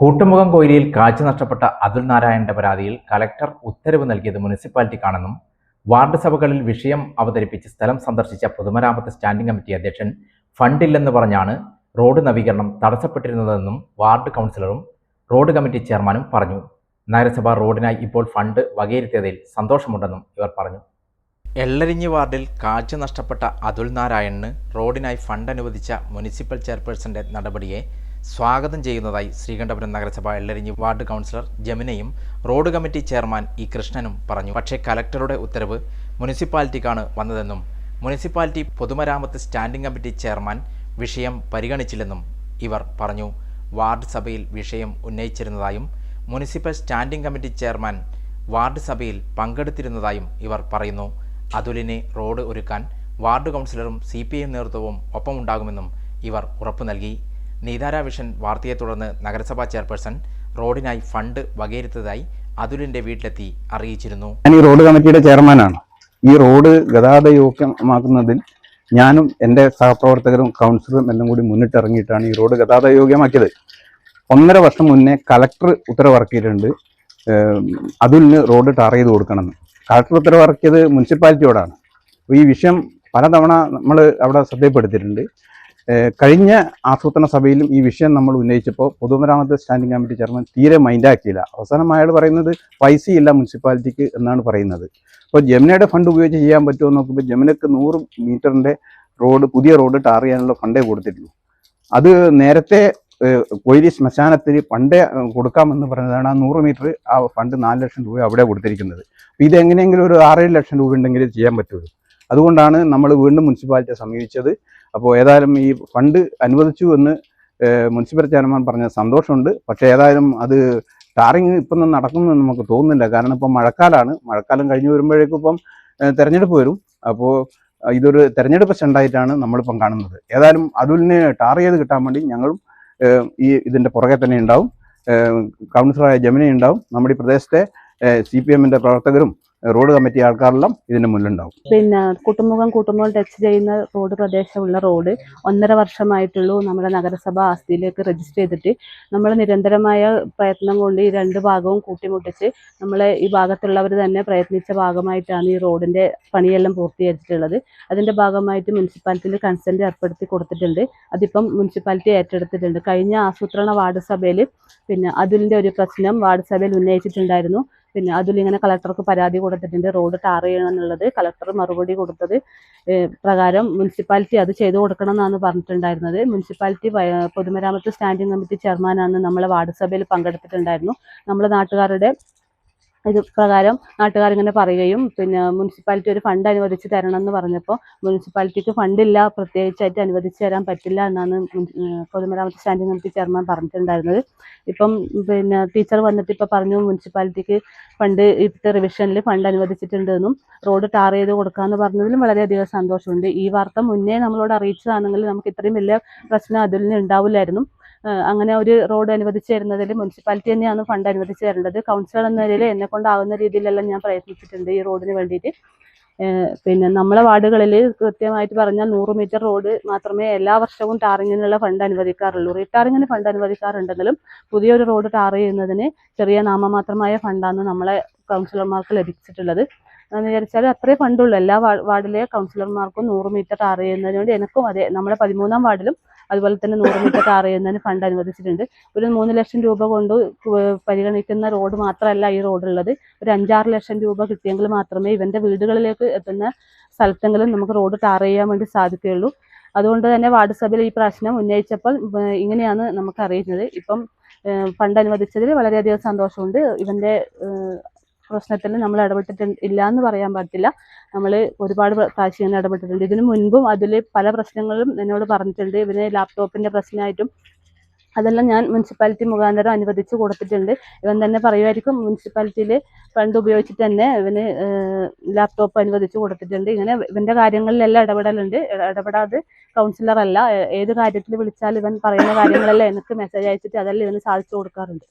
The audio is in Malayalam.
കൂട്ടുമുഖം കോയിലിയിൽ കാഴ്ച നഷ്ടപ്പെട്ട അതുൽ നാരായണന്റെ പരാതിയിൽ കലക്ടർ ഉത്തരവ് നൽകിയത് മുനിസിപ്പാലിറ്റിക്കാണെന്നും വാർഡ് സഭകളിൽ വിഷയം അവതരിപ്പിച്ച് സ്ഥലം സന്ദർശിച്ച പൊതുമരാമത്ത് സ്റ്റാൻഡിംഗ് കമ്മിറ്റി അധ്യക്ഷൻ ഫണ്ടില്ലെന്ന് പറഞ്ഞാണ് റോഡ് നവീകരണം തടസ്സപ്പെട്ടിരുന്നതെന്നും വാർഡ് കൗൺസിലറും റോഡ് കമ്മിറ്റി ചെയർമാനും പറഞ്ഞു. നഗരസഭ റോഡിനായി ഇപ്പോൾ ഫണ്ട് വകയിരുത്തിയതിൽ സന്തോഷമുണ്ടെന്നും ഇവർ പറഞ്ഞു. എള്ളരിഞ്ഞി വാർഡിൽ കാഴ്ച നഷ്ടപ്പെട്ട അതുൽ നാരായണന് റോഡിനായി ഫണ്ട് അനുവദിച്ച മുനിസിപ്പൽ ചെയർപേഴ്സന്റെ നടപടിയെ സ്വാഗതം ചെയ്യുന്നതായി ശ്രീകണ്ഠപുരം നഗരസഭ എള്ളരിഞ്ഞി വാർഡ് കൗൺസിലർ ജമിനയും റോഡ് കമ്മിറ്റി ചെയർമാൻ ഇ കൃഷ്ണനും പറഞ്ഞു. പക്ഷേ കലക്ടറുടെ ഉത്തരവ് മുനിസിപ്പാലിറ്റിക്കാണ് വന്നതെന്നും മുനിസിപ്പാലിറ്റി പൊതുമരാമത്ത് സ്റ്റാൻഡിംഗ് കമ്മിറ്റി ചെയർമാൻ വിഷയം പരിഗണിച്ചില്ലെന്നും ഇവർ പറഞ്ഞു. വാർഡ് സഭയിൽ വിഷയം ഉന്നയിച്ചിരുന്നതായും municipal standing committee chairman ward സഭയിൽ പങ്കെടുത്തിരുന്നതായും ഇവർ പറയുന്നു. അതുലിനെ റോഡ് ഒരുക്കാൻ വാർഡ് കൗൺസിലറും സി പി എം നേതൃത്വവും ഒപ്പമുണ്ടാകുമെന്നും ഇവർ ഉറപ്പു നൽകി. നീതാര വിഷൻ വാർത്തയെ തുടർന്ന് നഗരസഭാ ചെയർപേഴ്സൺ റോഡിനായി ഫണ്ട് വകയിരുത്തതായി അതുലിന്റെ വീട്ടിലെത്തി അറിയിച്ചിരുന്നു. ഞാൻ ഈ റോഡ് കമ്മിറ്റിയുടെ ചെയർമാനാണ്. ഈ റോഡ് ഗതാഗത യോഗ്യമാക്കുന്നതിൽ ഞാനും എന്റെ സഹപ്രവർത്തകരും കൗൺസിലറും എല്ലാം കൂടി മുന്നിട്ടിറങ്ങിയിട്ടാണ് ഈ റോഡ് ഗതാഗത യോഗ്യമാക്കിയത് ഒന്നര വർഷം മുന്നേ കലക്ടർ ഉത്തരവിറക്കിയിട്ടുണ്ട്. അതുലിന് റോഡ് ടാർ ചെയ്ത് കൊടുക്കണമെന്ന്. കളക്ടർ ഉത്തരവിറക്കിയത് മുനിസിപ്പാലിറ്റിയോടാണ്. ഈ വിഷയം പലതവണ നമ്മൾ അവിടെ ശ്രദ്ധപ്പെടുത്തിയിട്ടുണ്ട് കഴിഞ്ഞ ആസൂത്രണ സഭയിലും ഈ വിഷയം നമ്മൾ ഉന്നയിച്ചപ്പോൾ പൊതുമരാമത്ത് സ്റ്റാൻഡിംഗ് കമ്മിറ്റി ചെയർമാൻ തീരെ മൈൻഡാക്കിയില്ല. അവസാനം അയാൾ പറയുന്നത് പൈസയില്ല മുനിസിപ്പാലിറ്റിക്ക് എന്നാണ് പറയുന്നത്. അപ്പോൾ ജമുനയുടെ ഫണ്ട് ഉപയോഗിച്ച് ചെയ്യാൻ പറ്റുമോ നോക്കുമ്പോൾ ജമുനക്ക് നൂറ് മീറ്ററിന്റെ റോഡ് പുതിയ റോഡ് ടാർ ചെയ്യാനുള്ള ഫണ്ടേ കൊടുത്തിട്ടുള്ളൂ. അത് നേരത്തെ കൊയിലി ശ്മശാനത്തിന് പണ്ടേ കൊടുക്കാമെന്ന് പറഞ്ഞതാണ് ആ നൂറ് മീറ്റർ ആ ഫണ്ട് നാല് ലക്ഷം രൂപ അവിടെ കൊടുത്തിരിക്കുന്നത്. അപ്പോൾ ഇത് എങ്ങനെയെങ്കിലും ഒരു ആറേഴ് ലക്ഷം രൂപ ഉണ്ടെങ്കിൽ ചെയ്യാൻ പറ്റുള്ളൂ. അതുകൊണ്ടാണ് നമ്മൾ വീണ്ടും മുനിസിപ്പാലിറ്റിയെ സമീപിച്ചത്. അപ്പോൾ ഏതായാലും ഈ ഫണ്ട് അനുവദിച്ചു എന്ന് മുനിസിപ്പൽ ചെയർമാൻ പറഞ്ഞ സന്തോഷമുണ്ട്. പക്ഷേ ഏതായാലും അത് ടാറിങ് ഇപ്പം നടക്കുമെന്ന് നമുക്ക് തോന്നുന്നില്ല. കാരണം ഇപ്പം മഴക്കാലമാണ് മഴക്കാലം കഴിഞ്ഞ് വരുമ്പോഴേക്കും ഇപ്പം തെരഞ്ഞെടുപ്പ് വരും. അപ്പോൾ ഇതൊരു തെരഞ്ഞെടുപ്പ് സ്റ്റണ്ടായിട്ടാണ് നമ്മളിപ്പം കാണുന്നത്. ഏതായാലും അതുലിനെ ടാർ ചെയ്ത് കിട്ടാൻ വേണ്ടി ഞങ്ങളും ഈ ഇതിന്റെ പുറകെ തന്നെ ഉണ്ടാവും. കൗൺസിലറായ ജമിനി ഉണ്ടാവും. നമ്മുടെ ഈ പ്രദേശത്തെ സി പി എമ്മിന്റെ പ്രവർത്തകരും റോഡ് കമ്മിറ്റി ആൾക്കാരെല്ലാം ഇതിന് മുന്നിലുണ്ടാവും. പിന്നെ കുട്ടുമുഖം കുട്ടുമുഖം ടച്ച് ചെയ്യുന്ന റോഡ് പ്രദേശമുള്ള റോഡ് ഒന്നര വർഷമായിട്ടുള്ളൂ നമ്മുടെ നഗരസഭ ആസ്തിയിലേക്ക് രജിസ്റ്റർ ചെയ്തിട്ട്. നമ്മൾ നിരന്തരമായ പ്രയത്നം കൊണ്ട് ഈ രണ്ട് ഭാഗവും കൂട്ടിമുട്ടിച്ച് നമ്മളെ ഈ ഭാഗത്തുള്ളവർ തന്നെ പ്രയത്നിച്ച ഭാഗമായിട്ടാണ് ഈ റോഡിന്റെ പണിയെല്ലാം പൂർത്തീകരിച്ചിട്ടുള്ളത്. അതിന്റെ ഭാഗമായിട്ട് മുനിസിപ്പാലിറ്റിയിൽ കൺസെന്റ് ഏർപ്പെടുത്തി കൊടുത്തിട്ടുണ്ട്. അതിപ്പം മുനിസിപ്പാലിറ്റി ഏറ്റെടുത്തിട്ടുണ്ട്. കഴിഞ്ഞ ആസൂത്രണ വാർഡ് സഭയിൽ പിന്നെ അതിലിന്റെ ഒരു പ്രശ്നം വാർഡ് സഭയിൽ ഉന്നയിച്ചിട്ടുണ്ടായിരുന്നു. പിന്നെ അതിലിങ്ങനെ കളക്ടർക്ക് പരാതി കൊടുത്തിട്ടുണ്ട്. റോഡ് ടാർ ചെയ്യണം എന്നുള്ളത് കളക്ടർ മറുപടി കൊടുത്തത്. പ്രകാരം മുനിസിപ്പാലിറ്റി അത് ചെയ്തു കൊടുക്കണം എന്നാണ് പറഞ്ഞിട്ടുണ്ടായിരുന്നത്. മുനിസിപ്പാലിറ്റി പൊതുമരാമത്ത് സ്റ്റാൻഡിംഗ് കമ്മിറ്റി ചെയർമാനാണ് നമ്മളെ വാർഡ് സഭയിൽ പങ്കെടുത്തിട്ടുണ്ടായിരുന്നു. നമ്മളെ നാട്ടുകാരുടെ ഇത് പ്രകാരം നാട്ടുകാരിങ്ങനെ പറയുകയും പിന്നെ മുനിസിപ്പാലിറ്റി ഒരു ഫണ്ട് അനുവദിച്ച് തരണം എന്ന് പറഞ്ഞപ്പോൾ മുനിസിപ്പാലിറ്റിക്ക് ഫണ്ടില്ല പ്രത്യേകിച്ചായിട്ട് അനുവദിച്ച് തരാൻ പറ്റില്ല എന്നാണ് പൊതുമരാമത്ത് സ്റ്റാൻഡിംഗ് കമ്മിറ്റി ചെയർമാൻ പറഞ്ഞിട്ടുണ്ടായിരുന്നത്. ഇപ്പം പിന്നെ ടീച്ചർ വന്നിട്ട് ഇപ്പം പറഞ്ഞു മുനിസിപ്പാലിറ്റിക്ക് ഫണ്ട് ഇപ്പോഴത്തെ റിവിഷനിൽ ഫണ്ട് അനുവദിച്ചിട്ടുണ്ടെന്നും റോഡ് ടാർ ചെയ്ത് കൊടുക്കാമെന്ന് പറഞ്ഞതിലും വളരെയധികം സന്തോഷമുണ്ട്. ഈ വാർത്ത മുന്നേ നമ്മളോട് അറിയിച്ചതാണെങ്കിൽ നമുക്ക് ഇത്രയും വലിയ പ്രശ്നം അതിൽ നിന്ന് ഉണ്ടാവില്ലായിരുന്നു. അങ്ങനെ ഒരു റോഡ് അനുവദിച്ചു തരുന്നതിൽ മുനിസിപ്പാലിറ്റി തന്നെയാണ് ഫണ്ട് അനുവദിച്ചു തരേണ്ടത്. കൗൺസിലർ എന്ന നിലയിൽ എന്നെ കൊണ്ടാവുന്ന രീതിയിലെല്ലാം ഞാൻ പ്രയത്നിച്ചിട്ടുണ്ട് ഈ റോഡിന് വേണ്ടിയിട്ട്. പിന്നെ നമ്മളെ വാർഡുകളിൽ കൃത്യമായിട്ട് പറഞ്ഞാൽ നൂറ് മീറ്റർ റോഡ് മാത്രമേ എല്ലാ വർഷവും ടാറിങ്ങിനുള്ള ഫണ്ട് അനുവദിക്കാറുള്ളൂ. റീടാറിങ്ങിന് ഫണ്ട് അനുവദിക്കാറുണ്ടെങ്കിലും പുതിയൊരു റോഡ് ടാർ ചെയ്യുന്നതിന് ചെറിയ നാമമാത്രമായ ഫണ്ടാണ് നമ്മളെ കൗൺസിലർമാർക്ക് ലഭിച്ചിട്ടുള്ളത്. എന്ന് വിചാരിച്ചാൽ അത്രേ ഫണ്ടുള്ളൂ. എല്ലാ വാർഡിലെ കൗൺസിലർമാർക്കും നൂറ് മീറ്റർ ടാർ ചെയ്യുന്നതിന് വേണ്ടി എനിക്കും അതെ നമ്മുടെ പതിമൂന്നാം വാർഡിലും അതുപോലെ തന്നെ നൂറ് മീറ്റർ ടാർ ചെയ്യുന്നതിന് ഫണ്ട് അനുവദിച്ചിട്ടുണ്ട്. ഒരു മൂന്ന് ലക്ഷം രൂപ കൊണ്ട് പരിഗണിക്കുന്ന റോഡ് മാത്രമല്ല ഈ റോഡുള്ളത് ഒരു അഞ്ചാറ് ലക്ഷം രൂപ കിട്ടിയെങ്കിൽ മാത്രമേ ഇവന്റെ വീടുകളിലേക്ക് എത്തുന്ന സ്ഥലത്തെങ്കിലും നമുക്ക് റോഡ് ടാർ ചെയ്യാൻ വേണ്ടി സാധിക്കുകയുള്ളൂ. അതുകൊണ്ട് തന്നെ വാർഡ് സഭയിൽ ഈ പ്രശ്നം ഉന്നയിച്ചപ്പോൾ ഇങ്ങനെയാണ് നമുക്ക് അറിയുന്നത്. ഇപ്പം ഫണ്ട് അനുവദിച്ചതിൽ വളരെയധികം സന്തോഷമുണ്ട്. ഇവന്റെ പ്രശ്നത്തിൽ നമ്മൾ ഇടപെട്ടിട്ടുണ്ട് ഇല്ല എന്ന് പറയാൻ പറ്റില്ല. നമ്മൾ ഒരുപാട് പ്ര- പ്രാവശ്യം ഇങ്ങനെ ഇടപെട്ടിട്ടുണ്ട്. ഇതിനു മുൻപും അതിൽ പല പ്രശ്നങ്ങളും എന്നോട് പറഞ്ഞിട്ടുണ്ട്. ഇവന് ലാപ്ടോപ്പിന്റെ പ്രശ്നമായിട്ടും അതെല്ലാം ഞാൻ മുനിസിപ്പാലിറ്റി മുഖാന്തരം അനുവദിച്ചു കൊടുത്തിട്ടുണ്ട്. ഇവൻ തന്നെ പറയുമായിരിക്കും മുനിസിപ്പാലിറ്റിയിൽ ഫണ്ട് ഉപയോഗിച്ചിട്ട് തന്നെ ഇവന് ലാപ്ടോപ്പ് അനുവദിച്ചു കൊടുത്തിട്ടുണ്ട്. ഇങ്ങനെ ഇവന്റെ കാര്യങ്ങളിലെല്ലാം ഇടപെടലുണ്ട്. ഇട- ഇടപെടാതെ കൗൺസിലറല്ല ഏത് കാര്യത്തിൽ വിളിച്ചാൽ ഇവൻ പറയുന്ന കാര്യങ്ങളെല്ലാം എനിക്ക് മെസ്സേജ് അയച്ചിട്ട് അതെല്ലാം ഇവന് സാധിച്ചു കൊടുക്കാറുണ്ട്.